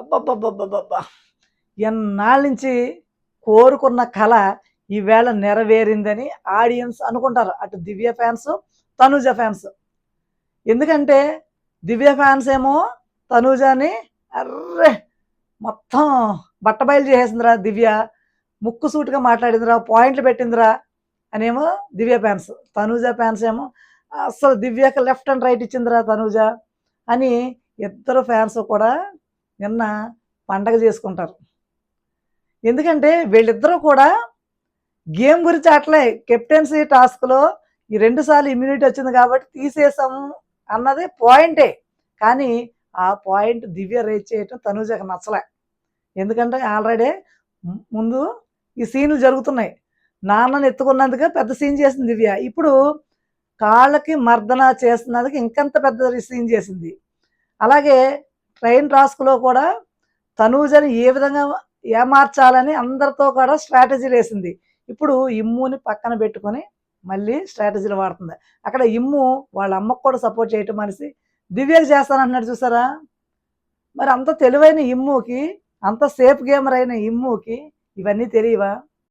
అబ్బబ్బబ్బబ్బబ్బా ఎన్నాళ్ళ నుంచి కోరుకున్న కళ ఈవేళ నెరవేరిందని ఆడియన్స్ అనుకుంటారు. అటు దివ్య ఫ్యాన్స్ తనూజ ఫ్యాన్స్. ఎందుకంటే దివ్య ఫ్యాన్స్ ఏమో తనూజని అర్రే మొత్తం బట్టబయలు చేసేసిందిరా దివ్య. ముక్కు సూటుగా మాట్లాడిందిరా పాయింట్లు పెట్టిందిరా అనేమో దివ్య ఫ్యాన్స్. తనూజ ఫ్యాన్స్ ఏమో అసలు దివ్యకి లెఫ్ట్ అండ్ రైట్ ఇచ్చిందిరా తనూజ అని ఇద్దరు ఫ్యాన్స్ కూడా నిన్న పండగ చేసుకుంటారు. ఎందుకంటే వీళ్ళిద్దరూ కూడా గేమ్ గురించి అట్లే కెప్టెన్సీ టాస్క్లో ఈ రెండు సార్లు ఇమ్యూనిటీ వచ్చింది కాబట్టి తీసేసాము అన్నది పాయింటే. కానీ ఆ పాయింట్ దివ్య రేజ్ చేయటం తనుజకు నచ్చలే. ఎందుకంటే ఆల్రెడీ ముందు ఈ సీన్లు జరుగుతున్నాయి. నాన్నని ఎత్తుకున్నందుకు పెద్ద సీన్ చేసింది దివ్య. ఇప్పుడు కాళ్ళకి మర్దన చేస్తున్నందుకు ఇంకంత పెద్ద సీన్ చేసింది. అలాగే ట్రైన్ టాస్క్లో కూడా తనూజని ఏ విధంగా ఏమార్చాలని అందరితో కూడా స్ట్రాటజీలు వేసింది ఇప్పుడు ఇమ్ముని పక్కన పెట్టుకొని మళ్ళీ స్ట్రాటజీలు వాడుతుంది. అక్కడ ఇమ్ము వాళ్ళ అమ్మకు కూడా సపోర్ట్ చేయటం మనిషి దివ్యకి చేస్తానంటున్నాడు చూసారా? మరి అంత తెలివైన ఇమ్ముకి అంత సేఫ్ గేమర్ అయిన ఇమ్ముకి ఇవన్నీ తెలియవా?